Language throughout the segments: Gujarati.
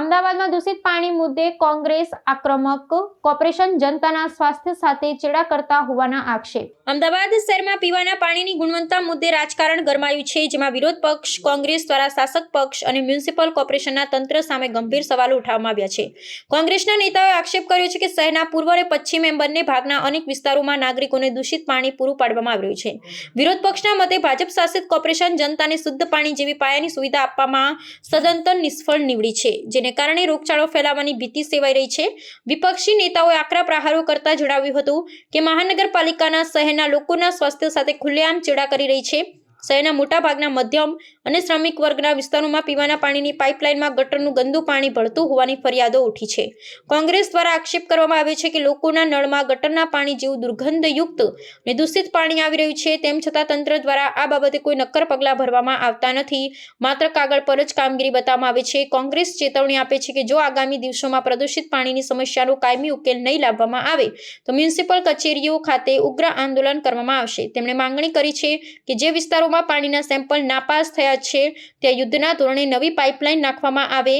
અમદાવાદમાં દૂષિત પાણી મુદ્દે કોંગ્રેસ આક્રમક, કોર્પોરેશન જનતાના સ્વાસ્થ્ય સાથે ચેડા કરતા હોવાના આક્ષેપ. અમદાવાદ શહેરમાં પીવાના પાણીની ગુણવત્તા મુદ્દે રાજકારણ ગરમાયું છે, જેમાં વિરોધ પક્ષ, કોંગ્રેસ દ્વારા શાસક પક્ષ અને મ્યુનિસિપલ કોર્પોરેશનના તંત્ર સામે ગંભીર સવાલો ઉઠાવવામાં આવ્યા છે. કોંગ્રેસના નેતાઓએ આક્ષેપ કર્યો છે કે શહેરના પૂર્વ અને પશ્ચિમ એમ બંને ભાગના અનેક વિસ્તારોમાં નાગરિકોને દૂષિત પાણી પૂરું પાડવામાં આવ્યું છે. વિરોધ પક્ષના મતે ભાજપ શાસિત કોર્પોરેશન જનતાને શુદ્ધ પાણી જેવી પાયાની સુવિધા આપવામાં સદંતર નિષ્ફળ નીવડી છે, જેને કારણે રોગચાળો ફેલાવાની ભીતિ સેવાઈ રહી છે. વિપક્ષી નેતાઓએ આકરા પ્રહારો કરતા જણાવ્યું હતું કે મહાનગરપાલિકાના શહેરના લોકોના સ્વાસ્થ્ય સાથે ખુલ્લેઆમ ચેડા કરી રહી છે. શહેરના મોટાભાગના મધ્યમ અને શ્રમિક વર્ગના વિસ્તારોમાં પીવાના પાણીની પાઇપલાઇનમાં ગટરનું ગંદુ પાણી ભળતું હોવાની ફરિયાદો ઉઠી છે. કોંગ્રેસ દ્વારા આક્ષેપ કરવામાં આવ્યો છે કે લોકોના નળમાં ગટરના પાણી જેવું દુર્ગંધયુક્ત અને દૂષિત પાણી આવી રહ્યું છે, તેમ છતાં તંત્ર દ્વારા આ બાબતે કોઈ નક્કર પગલાં ભરવામાં આવતા નથી. માત્ર કાગળ પર જ કામગીરી બતાવવામાં આવે છે. કોંગ્રેસ ચેતવણી આપે છે કે જો આગામી દિવસોમાં પ્રદૂષિત પાણીની સમસ્યાનો કાયમી ઉકેલ નહીં લાવવામાં આવે, તો મ્યુનિસિપલ કચેરીઓ ખાતે ઉગ્ર આંદોલન કરવામાં આવશે. તેમણે માંગણી કરી છે કે જે વિસ્તારોમાં પાણીના સેમ્પલ નાપાસ થયા છે. ત્યાં યુદ્ધના ધોરણે નવી પાઇપલાઇન નાખવામાં આવે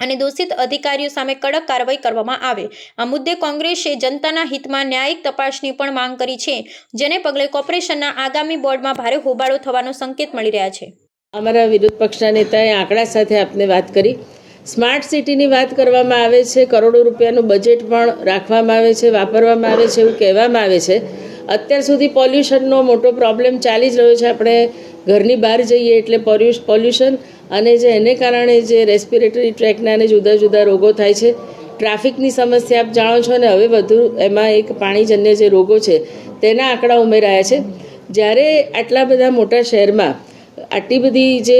અને દોષિત અધિકારીઓ સામે કડક કાર્યવાહી કરવામાં આવે. આ મુદ્દે કોંગ્રેસે જનતાના હિતમાં ન્યાયિક તપાસની પણ માંગ કરી છે, જેને પગલે કોર્પોરેશનના આગામી બોર્ડમાં ભારે હોબાળો થવાનો સંકેત મળી રહ્યા છે. અમારા વિરોધ પક્ષના નેતાએ આંકડા સાથે આપને વાત કરી. સ્માર્ટ સિટીની વાત કરવામાં આવે છે, કરોડો રૂપિયાનું બજેટ પણ રાખવામાં આવે છે, વાપરવામાં આવે છે, એવું કહેવામાં આવે છે. અત્યાર સુધી પોલ્યુશનનો મોટો પ્રોબ્લેમ ચાલી જ રહ્યો છે. આપણે ઘરની બહાર જઈએ એટલે પોલ્યુશ, પોલ્યુશન અને જે એને કારણે જે રેસ્પિરેટરી ટ્રેકના અને જુદા જુદા રોગો થાય છે. ટ્રાફિકની સમસ્યા આપ જાણો છો અને હવે વધુ એમાં એક પાણીજન્ય જે રોગો છે, તેના આંકડા ઉમેરાયા છે. જ્યારે આટલા બધા મોટા શહેરમાં આટલી બધી જે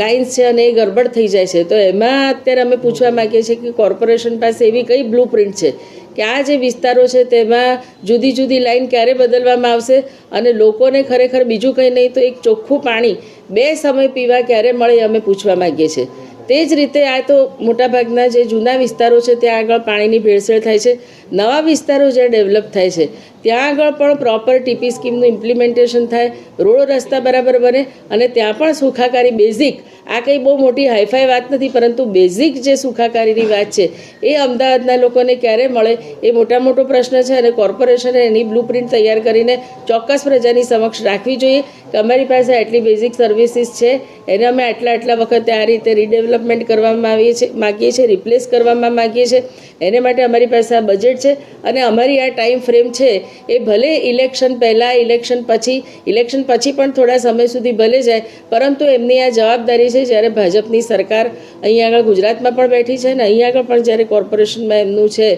લાઇન્સ છે અને એ ગરબડ થઈ જાય છે. તો એમાં અત્યારે અમે પૂછવા માંગીએ છીએ કે કોર્પોરેશન પાસે એવી કઈ બ્લુ પ્રિન્ટ છે કે આ જે વિસ્તારો છે તેમાં જુદી જુદી લાઇન ક્યારે બદલવામાં આવશે અને લોકોને ખરેખર બીજું કંઈ નહીં તો એક ચોખ્ખું પાણી બે સમય પીવા ક્યારે મળે અમે પૂછવા માગીએ છીએ. તે જ રીતે આ તો મોટાભાગના જે જૂના વિસ્તારો છે, ત્યાં આગળ પાણીની ભેળસેળ થાય છે. નવા વિસ્તારો જ્યાં ડેવલપ થાય છે. ત્યાં આગળ પણ પ્રોપર ટીપી સ્કીમનું ઇમ્પ્લિમેન્ટેશન થાય, રોડ રસ્તા બરાબર બને અને ત્યાં પણ સુખાકારી બેઝિક આ કંઈ બહુ મોટી હાઈફાઈ વાત નથી, પરંતુ બેઝિક જે સુખાકારીની વાત છે, એ અમદાવાદના લોકોને ક્યારે મળે એ મોટા મોટો પ્રશ્ન છે અને કોર્પોરેશને એની બ્લુ પ્રિન્ટ તૈયાર કરીને ચોક્કસ પ્રજાની સમક્ષ રાખવી જોઈએ કે અમારી પાસે આટલી બેઝિક સર્વિસીસ છે, એને અમે આટલા આટલા વખતે આ રીતે રીડેવલપમેન્ટ કરવામાં આવીએ છીએ, માગીએ છીએ રિપ્લેસ કરવામાં માગીએ છીએ. એને માટે અમારી પાસે આ બજેટ છે અને અમારી આ ટાઈમ ફ્રેમ છે એ ભલે ઇલેક્શન પહેલાં ઇલેક્શન પછી ઇલેક્શન પછી પણ થોડા સમય સુધી ભલે જાય, પરંતુ એમની આ જવાબદારી છે જ્યારે ભાજપની સરકાર અહીંયા આગળ ગુજરાતમાં પણ બેઠી છે ને અહીંયા આગળ પણ જ્યારે કોર્પોરેશનમાં એમનું છે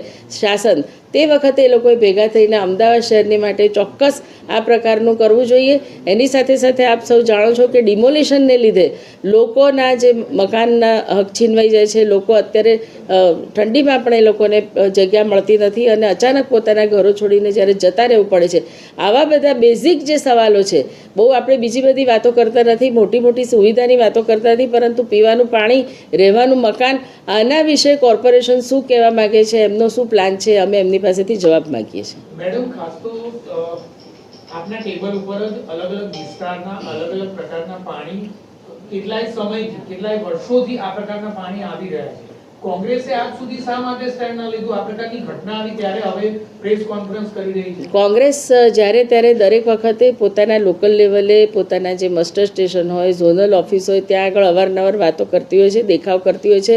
શાસન તે વખતે એ લોકોએ ભેગા થઈને અમદાવાદ શહેરની માટે ચોક્કસ આ પ્રકારનું કરવું જોઈએ. એની સાથે સાથે આપ સૌ જાણો છો કે ડિમોલિશનને લીધે લોકોના જે મકાનના હક છીનવાઈ જાય છે. લોકો અત્યારે ઠંડીમાં પણ એ લોકોને જગ્યા મળતી નથી અને અચાનક પોતાના ઘરો છોડીને જ્યારે જતા રહેવું પડે છે. આવા બધા બેઝિક જે સવાલો છે, બહુ આપણે બીજી બધી વાતો કરતા નથી, મોટી મોટી સુવિધાની વાતો કરતા નથી, પરંતુ પીવાનું પાણી, રહેવાનું મકાન, આના વિશે કોર્પોરેશન શું કહેવા માગે છે, એમનો શું પ્લાન છે, અમે એમની પાસેથી જવાબ માગીએ છીએ. મેડમ ખાસ તો આપના ટેબલ ઉપર જ અલગ અલગ વિસ્તારના અલગ અલગ પ્રકારના પાણી કેટલાય સમયથી કેટલાય વર્ષોથી આ પ્રકારના પાણી આવી રહ્યા છે. કોંગ્રેસે આજ સુધી શા માટે સ્ટેન્ડ ના લીધું? આ પ્રકારની ઘટના આવી ત્યારે હવે પ્રેસ કોન્ફરન્સ કરી રહી છે. કોંગ્રેસ જ્યારે ત્યારે દરેક વખતે પોતાના લોકલ લેવલે પોતાના જે મસ્ટર સ્ટેશન હોય ઝોનલ ઓફિસ હોય ત્યાં આગળ અવારનવાર વાતો કરતી હોય છે દેખાવ કરતી હોય છે.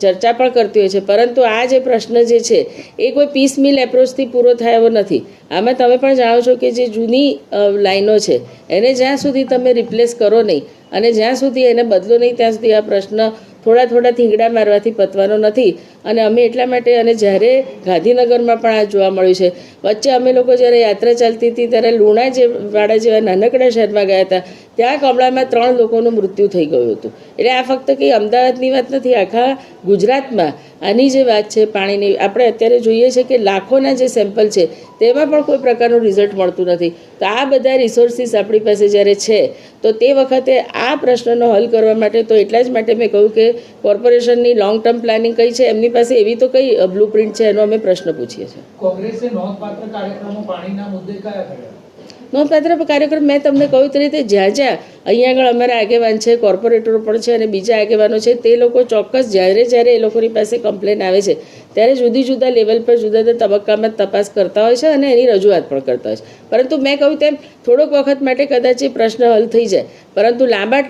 ચર્ચા પણ કરતી હોય છે. પરંતુ આ જે પ્રશ્ન જે છે, એ કોઈ પીસ મિલ એપ્રોચથી પૂરો થાય નથી. આમાં તમે પણ જાણો છો કે જે જૂની લાઈનો છે, એને જ્યાં સુધી તમે રિપ્લેસ કરો નહીં અને જ્યાં સુધી એને બદલો નહીં, ત્યાં સુધી આ પ્રશ્ન થોડા થોડા થીંગડા મારવાથી પતવાનો નથી. અને અમે એટલા માટે, અને જ્યારે ગાંધીનગરમાં પણ આ જોવા મળ્યું છે, વચ્ચે અમે લોકો જ્યારે યાત્રા ચાલતી હતી, ત્યારે લુણા જે, વાડા જેવા નાનકડા શહેરમાં ગયા હતા, ત્યાં કમળામાં ત્રણ લોકોનું મૃત્યુ થઈ ગયું હતું. એટલે આ ફક્ત કંઈ અમદાવાદની વાત નથી, આખા ગુજરાતમાં આની જે વાત છે, પાણીની, આપણે અત્યારે જોઈએ છે કે લાખોના જે સેમ્પલ છે, તેમાં પણ કોઈ પ્રકારનું રિઝલ્ટ મળતું નથી. તો આ બધા રિસોર્સિસ આપણી પાસે જ્યારે છે, તો તે વખતે આ પ્રશ્નનો હલ કરવા માટે તો એટલા જ માટે મેં કહ્યું કે કોર્પોરેશનની લોંગ ટર્મ પ્લાનિંગ કઈ છે, એમની પાસે એવી તો કઈ બ્લુ પ્રિન્ટ છે, એનો અમે પ્રશ્ન પૂછીએ છીએ. કોંગ્રેસે નોંધપાત્ર કાર્યક્રમો પાણીના મુદ્દે કયા કર્યા? નોંધપાત્ર કાર્યક્રમ મેં તમને કહ્યું રીતે જ્યાં જ્યાં અહીંયા આગળ અમારા આગેવાન છે કોર્પોરેટરો પણ છે અને બીજા આગેવાનો છે, તે લોકો ચોક્કસ જ્યારે જ્યારે એ લોકોની પાસે કમ્પ્લેન આવે છે, ત્યારે જુદી જુદા લેવલ પર જુદા જુદા તબક્કામાં તપાસ કરતા હોય છે અને એની રજૂઆત પણ કરતા હોય છે. પરંતુ મેં કહ્યું તેમ, થોડોક વખત માટે કદાચ એ પ્રશ્ન હલ થઈ જાય. પરંતુ લાંબા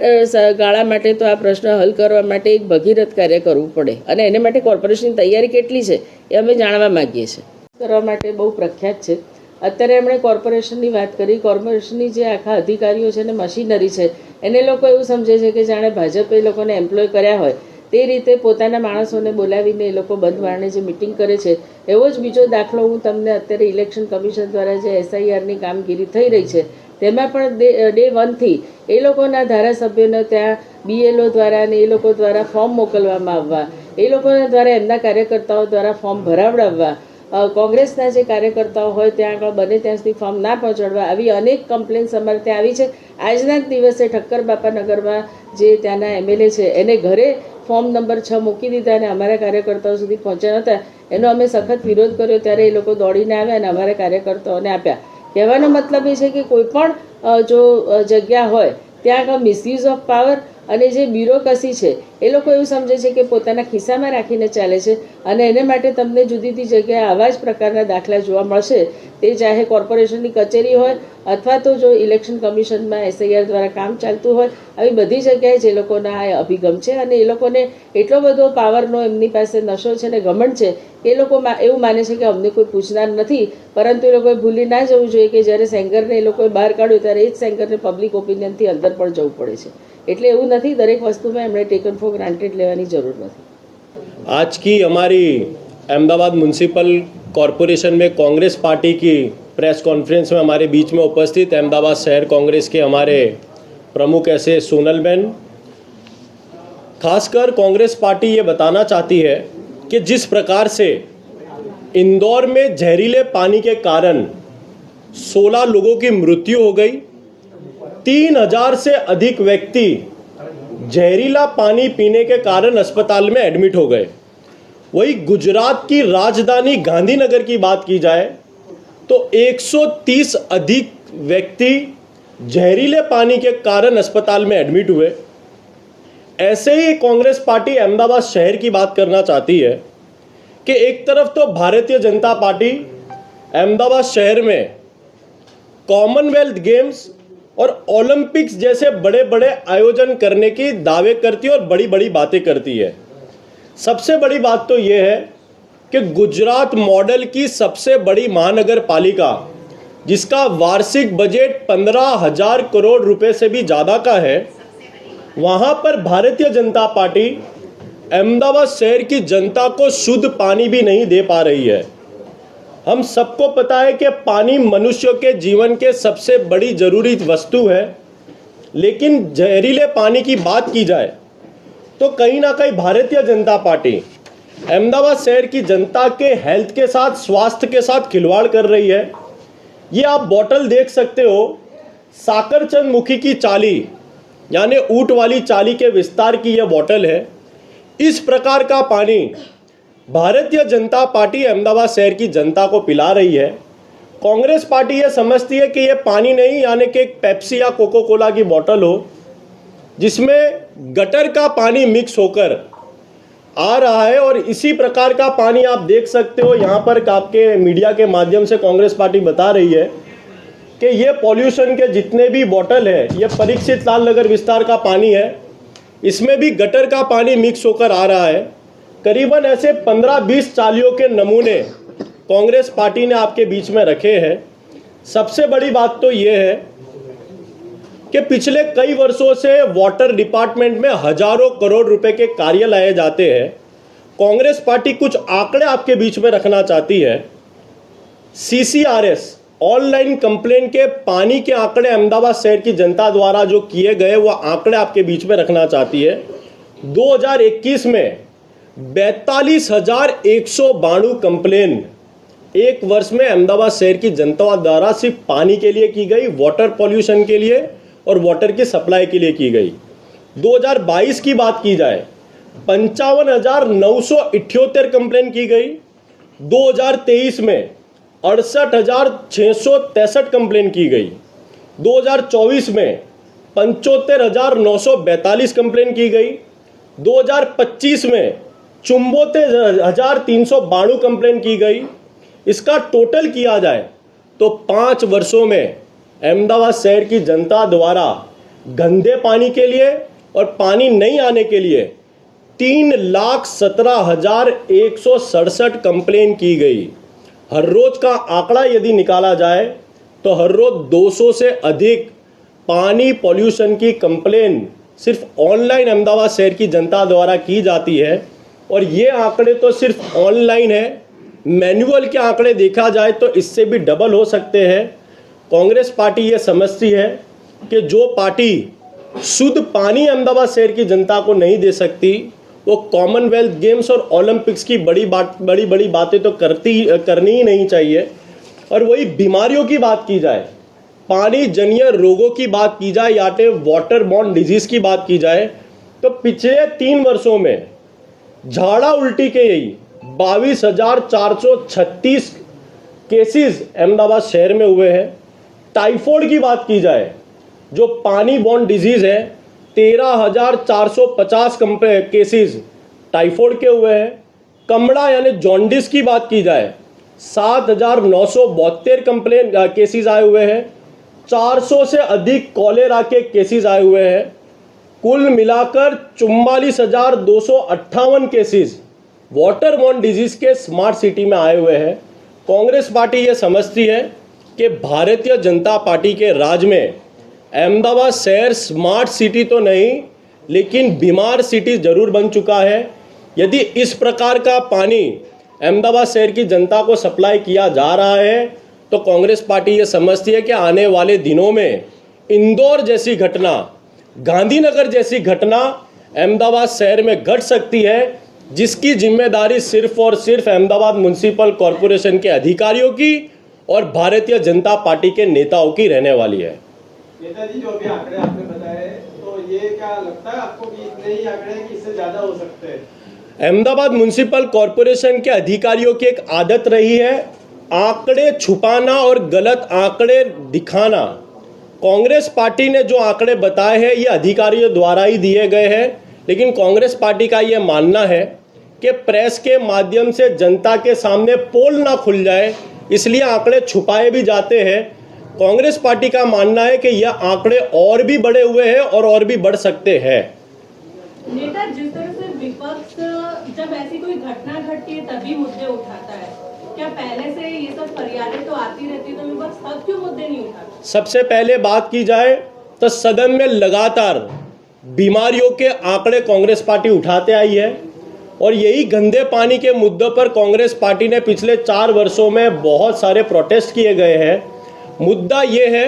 ગાળા માટે તો આ પ્રશ્ન હલ કરવા માટે એક ભગીરથ કાર્ય કરવું પડે. અને એને માટે કોર્પોરેશનની તૈયારી કેટલી છે, એ અમે જાણવા માગીએ છીએ. કરવા માટે બહુ પ્રખ્યાત છે. અત્યારે એમણે કોર્પોરેશનની વાત કરી. કોર્પોરેશનની જે આખા અધિકારીઓ છે ને મશીનરી છે, એને લોકો એવું સમજે છે કે જાણે ભાજપે એ લોકોને એમ્પ્લોય કર્યા હોય, તે રીતે પોતાના માણસોને બોલાવીને એ લોકો બંધ વારણે જે મિટિંગ કરે છે, એવો જ બીજો દાખલો હું તમને અત્યારે ઇલેક્શન કમિશન દ્વારા જે એસઆઈઆરની કામગીરી થઈ રહી છે, તેમાં પણ ડે વનથી એ લોકોના ધારાસભ્યોને ત્યાં બીએલઓ દ્વારા અને એ લોકો દ્વારા ફોર્મ મોકલવામાં આવવા, એ લોકોના દ્વારા એમના કાર્યકર્તાઓ દ્વારા ફોર્મ ભરાવડાવવા કોંગ્રેસના જે કાર્યકર્તાઓ હોય, ત્યાં આગળ બને ત્યાં સુધી ફોર્મ ના પહોંચાડવા આવી અનેક કમ્પ્લેન્સ અમારે ત્યાં આવી છે. આજના જ દિવસે ઠક્કર બાપાનગરમાં જે ત્યાંના એમએલએ છે, એને ઘરે ફોર્મ નંબર છ મૂકી દીધા અને અમારા કાર્યકર્તાઓ સુધી પહોંચ્યા નહોતા. એનો અમે સખત વિરોધ કર્યો, ત્યારે એ લોકો દોડીને આવ્યા અને અમારા કાર્યકર્તાઓને આપ્યા. કહેવાનો મતલબ એ છે કે કોઈ પણ જો જગ્યા હોય, ત્યાં આગળ મિસયુઝ ઓફ પાવર અને જે બ્યુરોક્રસી છે, એ લોકો એવું સમજે છે કે પોતાના ખિસ્સામાં રાખીને ચાલે છે અને એને માટે તમને જુદી જુદી જગ્યાએ આવા જ પ્રકારના દાખલા જોવા મળશે. તે ચાહે કોર્પોરેશનની કચેરી હોય અથવા તો જો ઇલેક્શન કમિશનમાં એસઆઈઆર દ્વારા કામ ચાલતું હોય, આવી બધી જગ્યાએ જે લોકોના આ અભિગમ છે અને એ લોકોને એટલો બધો પાવરનો એમની પાસે નશો છે ને ઘમંડ છે એ લોકો એવું માને છે કે અમને કોઈ પૂછનાર નથી. પરંતુ એ લોકોએ ભૂલી ના જવું જોઈએ કે જ્યારે સેંગરને એ લોકોએ બહાર કાઢ્યું, ત્યારે એ જ સેંગરને પબ્લિક ઓપિનિયનથી અંદર પણ જવું પડે છે. એટલે એવું નથી દરેક વસ્તુમાં એમણે ટેકન ફોર ગ્રાન્ટેડ લેવાની જરૂર નથી आज की हमारी अहमदाबाद म्यूनसिपल कॉरपोरेशन में कांग्रेस पार्टी की प्रेस कॉन्फ्रेंस में हमारे बीच में उपस्थित अहमदाबाद शहर कांग्रेस के हमारे प्रमुख ऐसे सोनल बहन खासकर कांग्रेस पार्टी ये बताना चाहती है कि जिस प्रकार से इंदौर में जहरीले पानी के कारण 16 लोगों की मृत्यु हो गई तीन हज़ार से अधिक व्यक्ति जहरीला पानी पीने के कारण अस्पताल में एडमिट हो गए। वही गुजरात की राजधानी गांधीनगर की बात की जाए तो 130 अधिक व्यक्ति जहरीले पानी के कारण अस्पताल में एडमिट हुए। ऐसे ही कांग्रेस पार्टी अहमदाबाद शहर की बात करना चाहती है कि एक तरफ़ तो भारतीय जनता पार्टी अहमदाबाद शहर में कॉमनवेल्थ गेम्स और ओलंपिक्स जैसे बड़े बड़े आयोजन करने की दावे करती है और बड़ी बड़ी बातें करती है। सबसे बड़ी बात तो यह है कि गुजरात मॉडल की सबसे बड़ी महानगर पालिका जिसका वार्षिक बजट पंद्रह हज़ार करोड़ रुपए से भी ज़्यादा का है, वहाँ पर भारतीय जनता पार्टी अहमदाबाद शहर की जनता को शुद्ध पानी भी नहीं दे पा रही है। हम सबको पता है कि पानी मनुष्य के जीवन के सबसे बड़ी ज़रूरी वस्तु है, लेकिन जहरीले पानी की बात की जाए तो कहीं ना कहीं भारतीय जनता पार्टी अहमदाबाद शहर की जनता के हेल्थ के साथ, स्वास्थ्य के साथ खिलवाड़ कर रही है। ये आप बॉटल देख सकते हो, साकरचंद मुखी की चाली, यानी ऊट वाली चाली के विस्तार की यह बॉटल है। इस प्रकार का पानी भारतीय जनता पार्टी अहमदाबाद शहर की जनता को पिला रही है। कांग्रेस पार्टी ये समझती है कि ये पानी नहीं, यानी कि एक पेप्सी या कोको कोला की बोतल हो, जिसमें गटर का पानी मिक्स होकर आ रहा है और इसी प्रकार का पानी आप देख सकते हो, यहाँ पर आपके मीडिया के माध्यम से कांग्रेस पार्टी बता रही है कि ये पॉल्यूशन के जितने भी बॉटल है, ये परीक्षित लाल नगर विस्तार का पानी है। इसमें भी गटर का पानी मिक्स होकर आ रहा है। करीबन ऐसे 15-20 चालियों के नमूने कांग्रेस पार्टी ने आपके बीच में रखे हैं। सबसे बड़ी बात तो ये है कि पिछले कई वर्षों से वाटर डिपार्टमेंट में हज़ारों करोड़ रुपए के कार्य लाए जाते हैं। कांग्रेस पार्टी कुछ आंकड़े आपके बीच में रखना चाहती है। सीसीआरएस ऑनलाइन कंप्लेन के पानी के आंकड़े अहमदाबाद शहर की जनता द्वारा जो किए गए, वो आंकड़े आपके बीच में रखना चाहती है। 2021 में बैतालीस हज़ार एक सौ बाणु कंप्लेन। एक वर्ष में अहमदाबाद शहर की जनता द्वारा सिर्फ़ पानी के लिए की गई वाटर पॉल्यूशन के लिए और वाटर की सप्लाई के लिए की गई। 2022 की बात की जाए, पंचावन हज़ार नौ सौ इठ्योतर कंप्लेन की गई। 2023 में अड़सठ हज़ार छः सौ तिरसठ कंप्लेन की गई। 2024 में पंचोत्तर हज़ार नौ सौ बैतालीस कंप्लेन की गई। 2025 में चुम्बोतेर हज़ार तीन सौ बाणु कंप्लेन की गई। इसका टोटल किया जाए तो पाँच वर्षों में अहमदाबाद शहर की जनता द्वारा गंदे पानी के लिए और पानी नहीं आने के लिए तीन लाख सत्रह हज़ार एक सौ सड़सठ कंप्लेन की गई। हर रोज का आंकड़ा यदि निकाला जाए तो हर रोज 200 से अधिक पानी पॉल्यूशन की कंप्लेन सिर्फ़ ऑनलाइन अहमदाबाद शहर की जनता द्वारा की जाती है। और ये आंकड़े तो सिर्फ़ ऑनलाइन है। मैनुअल के आंकड़े देखा जाए तो इससे भी डबल हो सकते हैं। कांग्रेस पार्टी ये समझती है कि जो पार्टी शुद्ध पानी अहमदाबाद शहर की जनता को नहीं दे सकती, वो कॉमनवेल्थ गेम्स और ओलंपिक्स की बड़ी बात, बड़ी बड़ी बातें तो करती, करनी ही नहीं चाहिए। और वही बीमारियों की बात की जाए, पानी जन्य रोगों की बात की जाए या फिर वाटर बॉर्न डिज़ीज़ की बात की जाए तो पिछले तीन वर्षों में झाड़ा उल्टी के यही बाईस हज़ार चार सौ छत्तीस केसेस अहमदाबाद शहर में हुए हैं। टाइफॉइड की बात की जाए, जो पानी बॉर्न डिज़ीज़ है, तेरह हज़ार चार सौ पचास केसेस टाइफॉइड के हुए हैं। कमड़ा यानी जॉन्डिस की बात की जाए, सात हज़ार नौ सौ बहत्तर कंप्लेन केसेस आए हुए हैं। चार सौ से अधिक कॉलेरा के केसेस आए हुए हैं। कुल मिलाकर चुम्बालीस हज़ार दो सौ अट्ठावन केसेस वाटर बॉर्न डिज़ीज़ के स्मार्ट सिटी में आए हुए हैं। कांग्रेस पार्टी ये समझती है कि भारतीय जनता पार्टी के राज में अहमदाबाद शहर स्मार्ट सिटी तो नहीं, लेकिन बीमार सिटी ज़रूर बन चुका है। यदि इस प्रकार का पानी अहमदाबाद शहर की जनता को सप्लाई किया जा रहा है तो कांग्रेस पार्टी ये समझती है कि आने वाले दिनों में इंदौर जैसी घटना गांधीनगर जैसी घटना अहमदाबाद शहर में घट सकती है जिसकी ज़िम्मेदारी सिर्फ़ और सिर्फ़ अहमदाबाद म्यूनसिपल कॉरपोरेशन के अधिकारियों की और भारतीय जनता पार्टी के नेताओं की रहने वाली है। नेताजी जो अभी आंकड़े आपने बताए तो ये क्या लगता है आपको कि इतने ही आंकड़े कि इससे ज़्यादा हो सकते हैं? अहमदाबाद म्यूनसिपल कॉरपोरेशन के अधिकारियों की एक आदत रही है आंकड़े छुपाना और गलत आंकड़े दिखाना। कांग्रेस पार्टी ने जो आंकड़े बताए हैं, ये अधिकारियों द्वारा ही दिए गए हैं। लेकिन कांग्रेस पार्टी का ये मानना है कि प्रेस के माध्यम से जनता के सामने पोल ना खुल जाए, इसलिए आंकड़े छुपाए भी जाते हैं। कांग्रेस पार्टी का मानना है कि यह आंकड़े और भी बड़े हुए हैं और और भी बढ़ सकते हैं। नेता, जिस तरह से विपक्ष, जब ऐसी कोई घटना घटती है, तभी मुद्दे उठाता है। क्या पहले से ये सब फरियादें तो आती रहती तो तब क्यों मुद्दे नहीं उठाता। सबसे पहले बात की जाए तो सदन में लगातार बीमारियों के आंकड़े कांग्रेस पार्टी उठाते आई है, और यही गंदे पानी के मुद्दों पर कांग्रेस पार्टी ने पिछले चार वर्षों में बहुत सारे प्रोटेस्ट किए गए हैं। मुद्दा ये है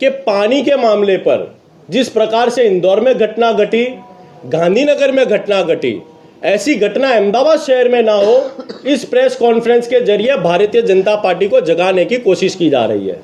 कि पानी के मामले पर जिस प्रकार से इंदौर में घटना घटी, गांधीनगर में घटना घटी ऐसी घटना अहमदाबाद शहर में ना हो, इस प्रेस कॉन्फ्रेंस के ज़रिए भारतीय जनता पार्टी को जगाने की कोशिश की जा रही है।